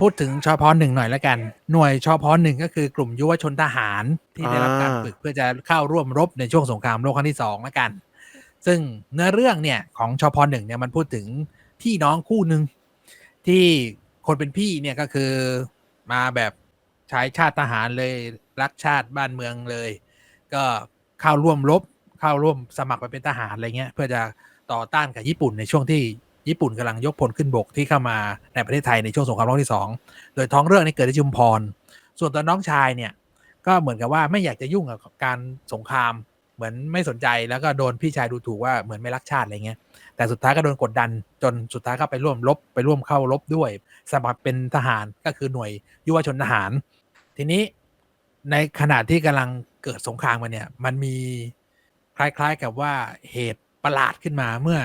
พูดถึงชอพอหนึ่งหน่อยแล้วกัน หน่วยชอพอหนึ่งก็คือกลุ่มยุวชนทหารที่ได้รับการอ่าฝึกเพื่อจะเข้าร่วมรบในช่วงสงครามโลกครั้งที่สองแล้วกัน ซึ่งเนื้อเรื่องเนี่ยของชอพอหนึ่งเนี่ยมันพูดถึงพี่น้องคู่หนึ่งที่คนเป็นพี่เนี่ยก็คือมาแบบใช้ชาติทหารเลยรักชาติบ้านเมืองเลย ก็เข้าร่วมรบเข้าร่วมสมัครไปเป็นทหารอะไรเงี้ยเพื่อจะต่อต้านกับญี่ปุ่นในช่วงที่ ญี่ปุ่นกำลังยกพลขึ้นบกที่เข้ามาในประเทศไทยในช่วงสงครามโลกที่สองโดยท้องเรื่องนี้เกิดที่ชุมพร ส่วนตัวน้องชายเนี่ยก็เหมือนกับว่าไม่อยากจะยุ่งกับการสงคราม เหมือนไม่สนใจแล้วก็โดนพี่ชายดูถูกว่าเหมือนไม่รักชาติอะไรเงี้ย แต่สุดท้ายก็โดนกดดันจนสุดท้ายก็ไปร่วมรบไปร่วมเข้ารบด้วย สมัครเป็นทหารก็คือหน่วยยุวชนทหาร ทีนี้ในขณะที่กำลังเกิดสงครามกันเนี่ย มันมีคล้ายๆกับว่าเหตุประหลาดขึ้นมาเมื่อ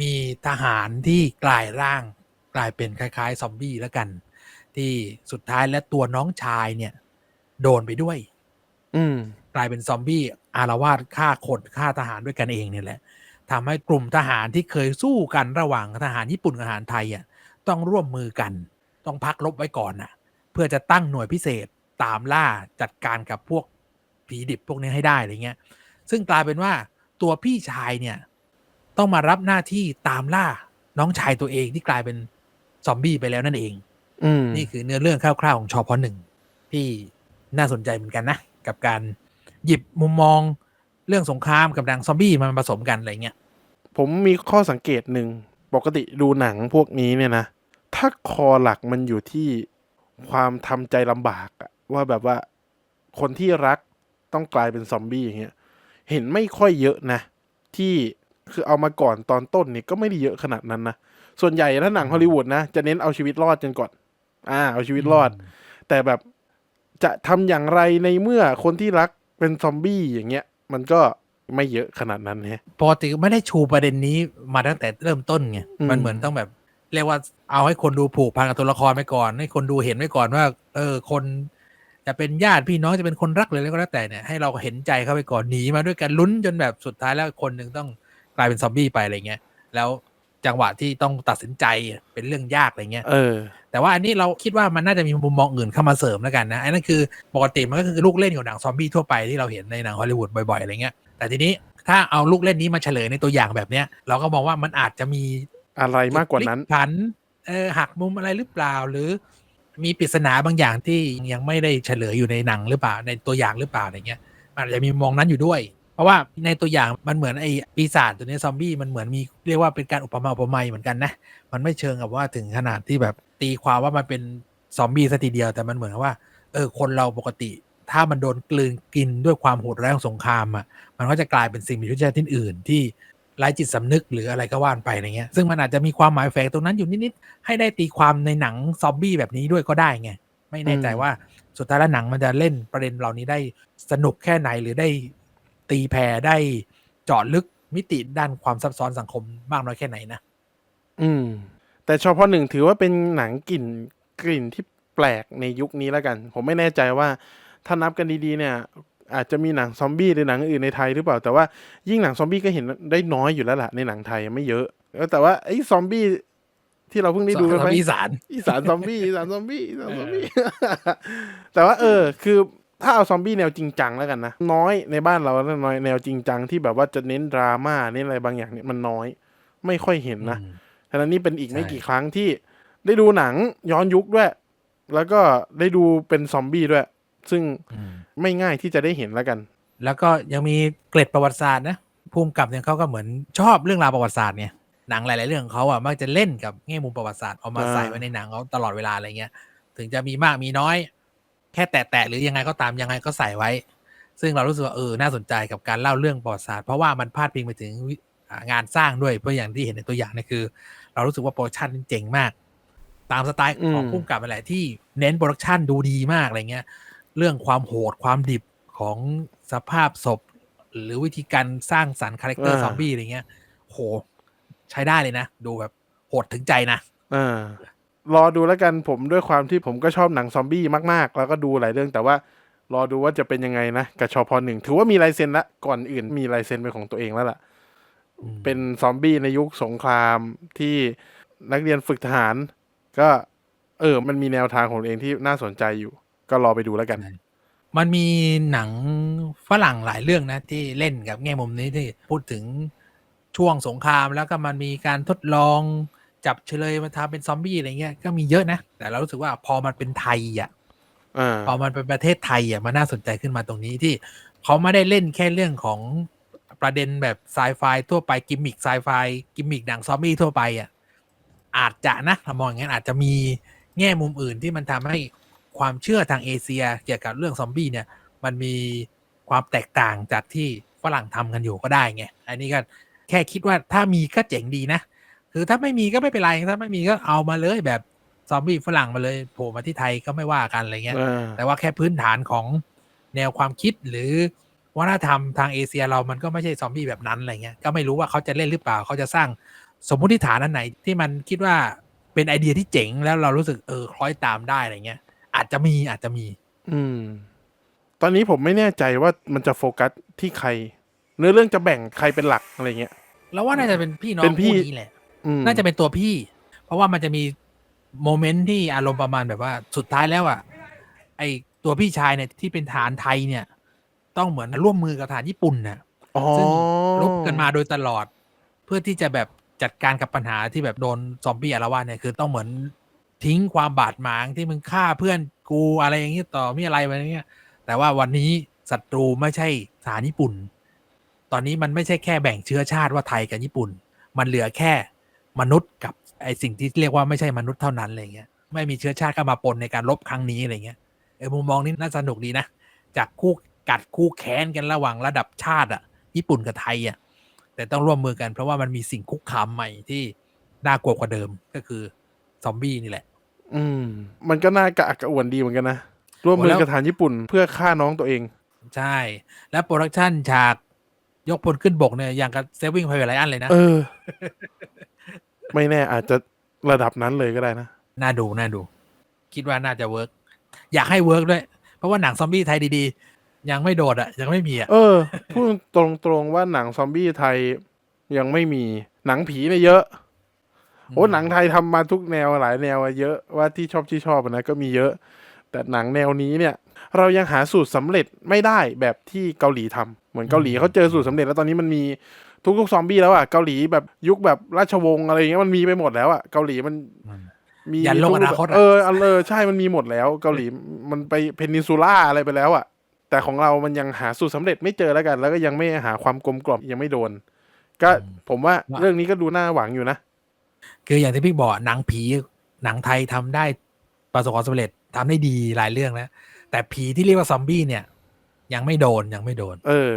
มีทหารที่กลายร่างกลายเป็นคล้ายๆซอมบี้แล้วกัน ที่สุดท้ายและตัวน้องชายเนี่ย โดนไปด้วย อืมกลายเป็นซอมบี้อารวาสฆ่าคนฆ่าทหารด้วยกันเองเนี่ยแหละทำให้กลุ่มทหารที่เคยสู้กันระหว่างทหารญี่ปุ่นกับทหารไทยอะต้องร่วมมือกัน ต้องพักรบไว้ก่อนน่ะ เพื่อจะตั้งหน่วยพิเศษตามล่าจัดการกับพวกผีดิบพวกนี้ให้ได้อะไรเงี้ย ซึ่งกลายเป็นว่าตัวพี่ชายเนี่ย ต้องมารับหน้าที่ตามล่าน้องชายตัวเองที่กลายเป็นซอมบี้ไปแล้วนั่นเองอืมนี่คือเนื้อเรื่องคร่าวๆของชอพหนึ่งที่น่าสนใจเหมือนกันนะ กับการหยิบมุมมองเรื่องสงครามกับหนังซอมบี้มาผสมกันอะไรเงี้ยผมมีข้อสังเกตหนึ่งปกติดูหนังพวกนี้เนี่ยนะ ถ้าคอหลักมันอยู่ที่ความทำใจลำบากอะว่าแบบว่าคนที่รักต้องกลายเป็นซอมบี้อย่างเงี้ย เห็นไม่ค่อยเยอะนะ ที่ คือเอามาก่อนตอนต้นนี่ก็ไม่ได้เยอะขนาดนั้นนะ ส่วนใหญ่ถ้าหนังฮอลลีวูดนะ จะเน้นเอาชีวิตรอดกันก่อน อ่า เอาชีวิตรอด แต่แบบจะทำอย่างไรในเมื่อคนที่รักเป็นซอมบี้อย่างเงี้ย มันก็ไม่เยอะขนาดนั้นแฮะปกติไม่ได้ชูประเด็นนี้มาตั้งแต่เริ่มต้นไงอืมมันเหมือนต้องแบบเรียกว่าเอาให้คนดูผูกพันกับตัวละครไปก่อน ให้คนดูเห็นไว้ก่อนว่า เออ คนจะเป็นญาติพี่น้องจะเป็นคนรักเลยก็แล้วแต่เนี่ยให้เราเห็นใจเข้าไปก่อนหนีมาด้วยกันลุ้นจนแบบสุดท้ายแล้วคนหนึ่งต้อง กลายเป็นซอมบี้ไปอะไรเงี้ยแล้วจังหวะที่ต้องตัดสินใจเป็นเรื่องยากอะไรเงี้ยเออ แต่ว่าอันนี้เราคิดว่ามันน่าจะมีมุมมองอื่นเข้ามาเสริมแล้วกันนะอันนั้นคือปกติมันก็คือลูกเล่นของหนังซอมบี้ทั่วไปที่เราเห็นในหนังฮอลลีวูดบ่อยๆอะไรเงี้ยแต่ทีนี้ถ้าเอาลูกเล่นนี้มาเฉลยในตัวอย่างแบบเนี้ยเราก็มองว่ามันอาจจะมีอะไรมากกว่านั้นพลิผันเออหักมุมอะไรหรือเปล่าหรือ มีปริศนาบางอย่างที่ยังไม่ได้เฉลยอยู่ในหนังหรือเปล่าในตัวอย่างหรือเปล่าอะไรเงี้ยมันอาจจะมีมุมมองนั้นอยู่ด้วย เพราะว่าในตัวอย่างมันเหมือนไอ้ปีศาจตัวนี้ซอมบี้มันเหมือนมีเรียกว่าเป็นการอุปมาอุปไมยเหมือนกันนะ มันไม่เชิงกับว่าถึงขนาดที่แบบตีความว่ามันเป็นซอมบี้ซะทีเดียวแต่มันเหมือนกับว่าเออคนเราปกติ ถ้ามันโดนกลืนกินด้วยความโหดร้ายของสงครามอะมันก็จะกลายเป็นสิ่งมีชีวิตชนิดอื่นที่ไร้จิตสำนึกหรืออะไรก็ว่านไปอะไรเงี้ย ซึ่งมันอาจจะมีความหมายแฝงตรงนั้นอยู่นิดๆให้ได้ตีความในหนังซอมบี้แบบนี้ด้วยก็ได้ไงไม่แน่ใจว่าสุดท้ายแล้วหนังมันจะเล่นประเด็นเหล่านี้ได้สนุกแค่ไหนหรือได้ ตีแผ่ได้เจาะลึกมิติด้านความซับซ้อนสังคมมากน้อยแค่ไหนนะ อืม แต่ชอพอหนึ่งถือว่าเป็นหนังกลิ่นกลิ่นที่แปลกในยุคนี้แล้วกัน ผมไม่แน่ใจว่าถ้านับกันดีๆเนี่ย อาจจะมีหนังซอมบี้หรือหนังอื่นในไทยหรือเปล่า แต่ว่ายิ่งหนังซอมบี้ก็เห็นได้น้อยอยู่แล้วล่ะในหนังไทยไม่เยอะแล้วแต่ว่าไอ้ซอมบี้ที่เราเพิ่งได้ดูซอมไปบี้อีสานอีสานซอมบี้อีสานซอมบี้อีสานซอมบี้แต่ว่า เออ คือ ถ้าเอาซอมบี้แนวจริงจังแล้วกันนะ น้อยในบ้านเราแล้วน้อยแนวจริงจังที่แบบว่าจะเน้นดราม่าเน้นอะไรบางอย่างเนี่ยมันน้อย ไม่ค่อยเห็นนะอืมฉะนั้นนี่เป็นอีกใช่ไม่กี่ครั้งที่ได้ดูหนังย้อนยุคด้วย แล้วก็ได้ดูเป็นซอมบี้ด้วย ซึ่งอืมไม่ง่ายที่จะได้เห็นแล้วกัน แล้วก็ยังมีเกร็ดประวัติศาสตร์นะภูมิกับเนี่ยเขาก็เหมือนชอบเรื่องราวประวัติศาสตร์เนี่ยหนังหลาย ๆ เรื่องของเขาอะมักจะเล่นกับแง่มุมประวัติศาสตร์เอามาอ่าใส่ไว้ในหนังเขาตลอดเวลาอะไรเงี้ย ถึงจะมีมากมีน้อย แค่แตะๆหรือยังไงก็ตามยังไงก็ใส่ไว้ ซึ่งเรารู้สึกว่าเออน่าสนใจกับการเล่าเรื่องประวัติศาสตร์เพราะว่ามันพาดพิงไปถึงวิอ่างานสร้างด้วยเพราะอย่างที่เห็นในตัวอย่างเนี่ยคือ เรารู้สึกว่าโปรดักชันเจ๋งมาก ตามสไตล์ของอืมพุ่มกับนั่นแหละที่เน้นโปรดักชันดูดีมากอะไรเงี้ย เรื่องความโหดความดิบของสภาพศพ หรือวิธีการสร้างสรรค์คาแรคเตอร์อ่าซอมบี้อะไรเงี้ยโหใช้ได้เลยนะ ดูแบบโหดถึงใจนะอ่า รอดูแล้วกันผมด้วยความที่ผมก็ชอบหนังซอมบี้มาก ๆ แล้วก็ดูหลายเรื่องแต่ว่ารอดูว่าจะเป็นยังไงนะกับชอพอหนึ่งถือว่ามีลายเซ็นละก่อนอื่นมีลายเซ็นเป็นของตัวเองแล้วล่ะ เป็นซอมบี้ในยุคสงครามที่นักเรียนฝึกทหาร ก็เออ มันมีแนวทางของตัวเองที่น่าสนใจอยู่ ก็รอไปดูแล้วกัน มันมีหนังฝรั่งหลายเรื่องนะ ที่เล่นกับแง่มุมนี้ที่พูดถึงช่วงสงครามแล้วก็มันมีการทดลอง จับเฉลยมาทำเป็นซอมบี้อะไรเงี้ยก็มีเยอะนะ แต่เรารู้สึกว่าพอมันเป็นไทยอะอ่าพอมันเป็นประเทศไทยอะมันน่าสนใจขึ้นมาตรงนี้ที่เขาไม่ได้เล่นแค่เรื่องของประเด็นแบบไซไฟทั่วไปกิมมิกไซไฟกิมมิกหนังซอมบี้ทั่วไปอะอาจจะนะถ้ามองอย่างนั้นอาจจะมีแง่มุมอื่นที่มันทำให้ความเชื่อทางเอเชียเกี่ยวกับเรื่องซอมบี้เนี่ย มันมีความแตกต่างจากที่ฝรั่งทำกันอยู่ก็ได้ไงอันนี้ก็แค่คิดว่าถ้ามีก็เจ๋งดีนะ คือถ้าไม่มีก็ไม่เป็นไรถ้าไม่มีก็เอามาเลยแบบซอมบี้ฝรั่งมาเลยโผล่มาที่ไทยก็ไม่ว่ากันอะไรเงี้ยอ่าแต่ว่าแค่พื้นฐานของแนวความคิดหรือวัฒนธรรมทางเอเชียเรามันก็ไม่ใช่ซอมบี้แบบนั้นอะไรเงี้ยก็ไม่รู้ว่าเขาจะเล่นหรือเปล่าเขาจะสร้างสมมุติฐานอันไหนที่มันคิดว่าเป็นไอเดียที่เจ๋งแล้วเรารู้สึกเออคล้อยตามได้อะไรเงี้ย อาจจะมีอาจจะมี อืม ตอนนี้ผมไม่แน่ใจว่ามันจะโฟกัสที่ใครเนื้อเรื่องจะแบ่งใครเป็นหลักอะไรเงี้ยแล้วว่าน่าจะเป็นพี่น้องเป็นพี่คู่นี้แหละอืม น่าจะเป็นตัวพี่ เพราะว่ามันจะมีโมเมนต์ที่อารมณ์ประมาณแบบว่าสุดท้ายแล้วอะไอตัวพี่ชายเนี่ยที่เป็นฐานไทยเนี่ย ต้องเหมือนร่วมมือกับฐานญี่ปุ่นน่ะอ๋อซึ่งลบกันมาโดยตลอด เพื่อที่จะแบบจัดการกับปัญหาที่แบบโดนซอมบี้อาละวาดเนี่ยคือต้องเหมือนทิ้งความบาดหมางที่มึงฆ่าเพื่อนกูอะไรอย่างนี้ต่อมีอะไรไปอย่างเงี้ย แต่ว่าวันนี้ศัตรูไม่ใช่ทหารญี่ปุ่น ตอนนี้มันไม่ใช่แค่แบ่งเชื้อชาติว่าไทยกับญี่ปุ่น มันเหลือแค่ มนุษย์กับไอสิ่งที่เรียกว่าไม่ใช่มนุษย์เท่านั้นอะไรเงี้ยไม่มีเชื้อชาติเข้ามาปนในการลบครั้งนี้อะไรเงี้ยเออมุมมองนี้น่าสนุกดีนะ จากคู่กัดคู่แค้นกันระหว่างระดับชาติอะ ญี่ปุ่นกับไทยอะแต่ต้องร่วมมือกันเพราะว่ามันมีสิ่งคุกคามใหม่ที่น่ากลัวกว่าเดิมก็คือซอมบี้นี่แหละ อืม มันก็น่ากระอักกระอ่วนดีเหมือนกันนะร่วมมือกับฐานญี่ปุ่นเพื่อฆ่าน้องตัวเอง ใช่ และโปรดักชันฉากยกพลขึ้นบกเนี่ยอย่างกับเซวิ่งไพเวลไลอันเลยนะเออ ไม่แน่อาจจะระดับนั้นเลยก็ได้นะ น่าดูน่าดู คิดว่าน่าจะเวิร์กอยากให้เวิร์กด้วย เพราะว่าหนังซอมบี้ไทยดีๆ ยังไม่โดดอะ ยังไม่มีอะ เออ พูดตรงๆว่าหนังซอมบี้ไทยยังไม่มี หนังผีเนี่ยเยอะ โอ้หนังไทยทำมาทุกแนวหลายแนวอะเยอะว่าที่ชอบที่ชอบอะนะก็มีเยอะ แต่หนังแนวนี้เนี่ย เรายังหาสูตรสำเร็จไม่ได้แบบที่เกาหลีทำเหมือนเกาหลีเขาเจอสูตรสำเร็จแล้วตอนนี้มันมี ทุกๆซอมบี้แล้วอะเกาหลีแบบยุคแบบราชวงศ์อะไรอย่างเงี้ยมันมีไปหมดแล้วอะเกาหลีมันอืมมียันโลกอนาคตอะเออเออเออใช่มันมีหมดแล้วเกาหลีมันไปเพนินซูล่าอะไรไปแล้วอะแต่ของเรามันยังหาสูตรสำเร็จไม่เจอแล้วกัน แล้วก็ยังไม่หาความกลมกล่อมยังไม่โดน ก็ผมว่าเรื่องนี้ก็ดูน่าหวังอยู่นะ คืออย่างที่พี่บอกหนังผีหนังไทยทำได้ประสบความสำเร็จทำได้ดีหลายเรื่องแล้วแต่ผีที่เรียกว่าซอมบี้เนี่ย ยังไม่โดนยังไม่โดน เออ